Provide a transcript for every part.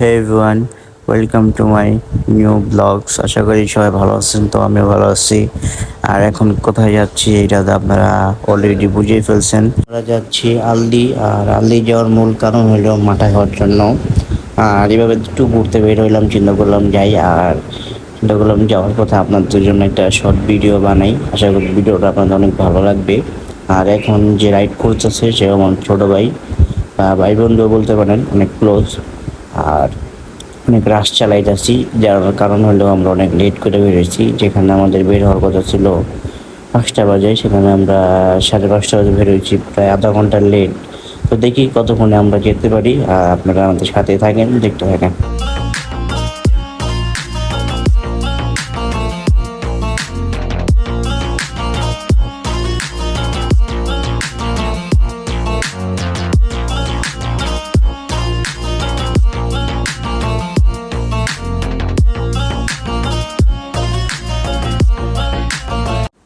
Hey everyone welcome to my new blogs আশা করি সবাই ভালো আছেন, তো আমিও ভালো আছি। আর এখন কোথায় যাচ্ছি এটা তো আপনারা অলরেডি বুঝেই ফেলছেন। আমরা যাচ্ছি আলদি, আর আলদি যাওয়ার মূল কারণ হলো মাঠা খাওয়ার জন্য। আর এভাবে একটু ঘুরতে বের হইলাম, চিন্তা করলাম যাই, আর চিন্তা করলাম যাওয়ার কথা আপনাদের জন্য একটা শর্ট ভিডিও বানাই। আশা করি ভিডিওটা আপনাদের অনেক ভালো লাগবে। আর এখন যে রাইড করতেছে সে আমার ছোটো ভাই। ভাই বন্ধু বলতে পারেন, অনেক ক্লোজ আর অনেক রাশ যাচ্ছি যার কারণ হলো আমরা অনেক লেট করে বেরিয়েছি যেখানে আমাদের বের হওয়ার কথা ছিল পাঁচটা বাজে, সেখানে আমরা সাড়ে পাঁচটা বাজে বেরোয়েছি প্রায় আধা ঘণ্টা লেট তো দেখি কতক্ষণে আমরা যেতে পারি। আর আপনারা আমাদের সাথে থাকেন, দেখতে থাকেন।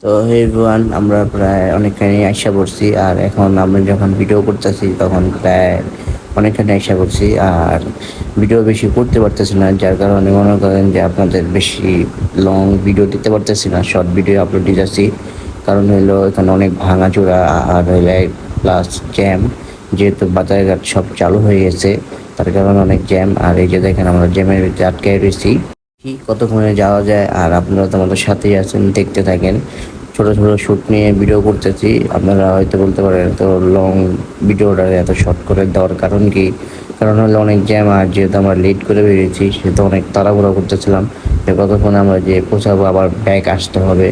তো এভরিওয়ান আমরা প্রায় অনেকখানি আশা করছি আর এখন আমরা যখন ভিডিও করতেছি তখন প্রায় অনেকখানি আশা করছি আর ভিডিও বেশি করতে পারতেছি না, যার কারণে মনে করেন যে আপনাদের বেশি লং ভিডিও দিতে পারতেছি না শর্ট ভিডিও আপলোড দিতেছি কারণ হলো এখানে অনেক ভাঙাচোরা আর হইলে প্লাস জ্যাম যেহেতু বাজারঘাট সব চালু হয়ে গেছে, তার কারণে অনেক জ্যাম আর এই যে দেখেন আমরা জ্যামের ভিতরে আটকে রয়েছি। কি কতক্ষণে যাওয়া যায়? আর আপনারা তো আমাদের সাথেই আছেন, দেখতে থাকেন। ছোট ছোট শ্যুট নিয়ে ভিডিও করতেছি। আপনারা হয়তো বলতে পারেন তো লং ভিডিওটা এত শর্ট করে দেওয়ার কারণ কি? কারণ হলো অনেক জ্যাম আর যেহেতু আমরা লেট করে বেরিয়েছি, সেহেতু অনেক তাড়াহুড়া করতেছিলাম। যে কতক্ষণ আমরা যে পৌঁছাবো, আবার ব্যাগ আসতে হবে।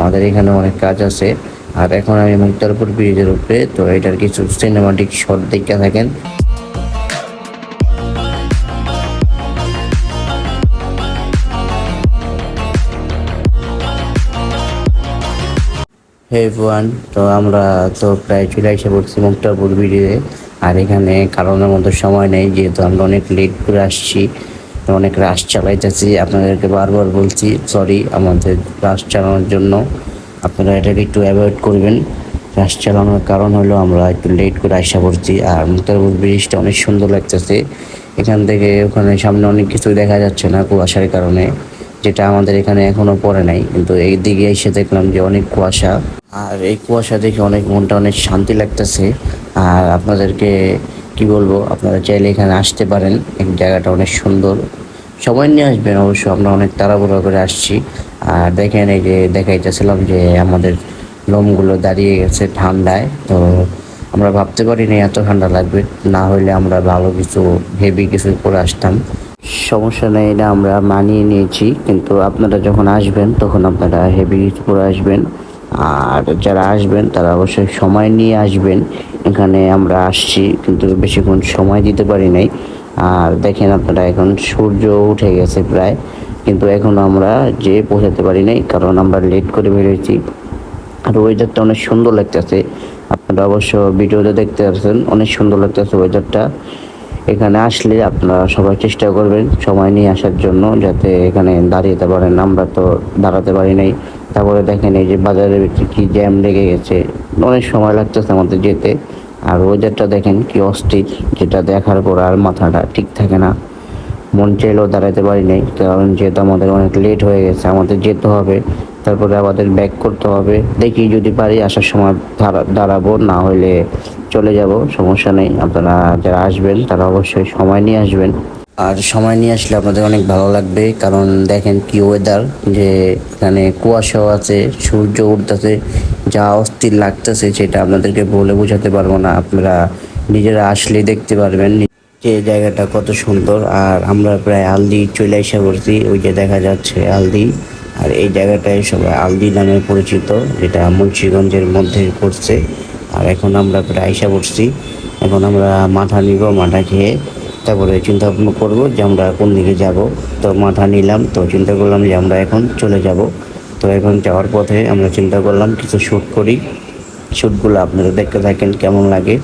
আমাদের এখানে অনেক কাজ আছে। আর এখন আমি মুক্তারপুর ব্রিজের উপরে, তো এটার কিছু সিনেমাটিক শট দেখতে থাকেন। হে ওয়ান তো আমরা তো প্রায় চলে এসে পড়ছি মুক্তারপুর ব্রিজে আর এখানে কারণের মতো সময় নেই, যেহেতু আমরা অনেক লেট করে আসছি, অনেক রাশ চালাইতেছি। আপনাদেরকে বারবার বলছি সরি আমাদের রাশ চালানোর জন্য আপনারা এটাকে একটু অ্যাভয়েড করবেন। রাশ চালানোর কারণ হলো আমরা একটু লেট করে আসা পড়ছি, আর মুক্তারপুর ব্রিজটা অনেক সুন্দর লাগতেছে। এখান থেকে ওখানে সামনে অনেক কিছুই দেখা যাচ্ছে না কুয়াশার কারণে। যেটা আমাদের এখানে এখনও পড়ে নাই। কিন্তু এই দিকে এসে দেখলাম যে অনেক কুয়াশা। আর এই কুয়াশা দেখে অনেক মনটা অনেক শান্তি লাগতেছে। আর আপনাদেরকে কি বলব, আপনারা চাইলে এখানে আসতে পারেন। এই জায়গাটা অনেক সুন্দর। সময় নিয়ে আসবেন অবশ্য, আমরা অনেক তাড়াহুড়ো করে আসছি। আর দেখেন এই যে দেখাইতেছিলাম যে আমাদের লোমগুলো দাঁড়িয়ে গেছে ঠান্ডায়। তো আমরা ভাবতে পারিনি এত ঠান্ডা লাগবে, না হলে আমরা ভালো কিছু হেভি কিছু করে আসতাম। সমস্যা নেই, এটা আমরা মানিয়ে নিয়েছি। কিন্তু আপনারা যখন আসবেন, তখন আপনারা হেভি করে আসবেন। আর যারা আসবেন, তারা অবশ্যই সময় নিয়ে আসবেন। এখানে আমরা আসছি, কিন্তু বেশিক্ষণ সময় দিতে পারি নাই। আর দেখেন আপনারা, এখন সূর্য উঠে গেছে প্রায়। কিন্তু এখন আমরা যে পৌঁছাতে পারি নাই, কারণ আমরা লেট করে বেরিয়েছি। আর ওয়েদারটা অনেক সুন্দর লাগতেছে। আপনারা অবশ্য ভিডিওতে দেখতে পাচ্ছেন, অনেক সুন্দর লাগতেছে ওয়েদারটা এখানে আসলে আপনারা সবাই চেষ্টা করবেন সময় নিয়ে আসার জন্য যাতে এখানে দাঁড়িয়েতে পারেন। আমরা তো দাঁড়াতে পারি নাই। তারপরে দেখেন এই যে বাজারের ভিতরে কি জ্যাম লেগে গেছে। অনেক সময় লাগতেছে আমাদের যেতে। আর ওয়েদারটা দেখেন কি অস্থির, যেটা দেখার পর আর মাথাটা ঠিক থাকে না। মন চাইলেও দাঁড়াতে পারি নাই। কারণ যেহেতু আমাদের অনেক লেট হয়ে গেছে, আমাদের যেতে হবে। তারপরে আমাদের ব্যাক করতে হবে। দেখি যদি পারি, আসার সময় দাঁড়াবো, না হলে চলে যাব, সমস্যা নেই। আপনারা যারা আসবেন, তারা অবশ্যই সময় নিয়ে আসবেন। আর সময় নিয়ে আসলে আপনাদের অনেক ভালো লাগবে, কারণ দেখেন কি ওয়েদার যে এখানে কুয়াশাও আছে, সূর্য উঠতেছে, যা অস্থির লাগতেছে, সেটা আপনাদেরকে বলে বোঝাতে পারব না। আপনারা নিজেরা আসলেই দেখতে পারবেন। যে জায়গাটা কত সুন্দর, আর আমরা প্রায় আলদি চলে এসে পড়ছি, ওই যে দেখা যাচ্ছে আলদি আর এই জায়গাটায় সবাই আলদি নামে পরিচিত, যেটা মুন্সিগঞ্জের মধ্যে পড়ছে। আর এখন আমরা প্রায় আইসা পড়ছি। এখন আমরা মাথা নিব, মাথা খেয়ে তারপরে চিন্তা ভাবনা করব যে আমরা কোন দিকে যাব। তো মাথা নিলাম, তো চিন্তা করলাম যে আমরা এখন চলে যাব। তো এখন যাওয়ার পথে আমরা চিন্তা করলাম কিছু শ্যুট করি। শ্যুটগুলো আপনারা দেখতে থাকেন, কেমন লাগে।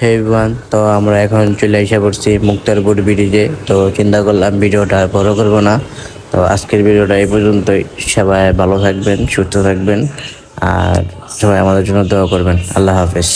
হে ওয়ান তো আমরা এখন চলে এসে পড়ছি মুক্তারপুর ব্রিজে তো চিন্তা করলাম ভিডিওটা বড় করব না। তো আজকের ভিডিওটা এই পর্যন্তই। সবাই ভালো থাকবেন, সুস্থ থাকবেন, আর সবাই আমাদের জন্য দোয়া করবেন। আল্লাহ হাফেজ।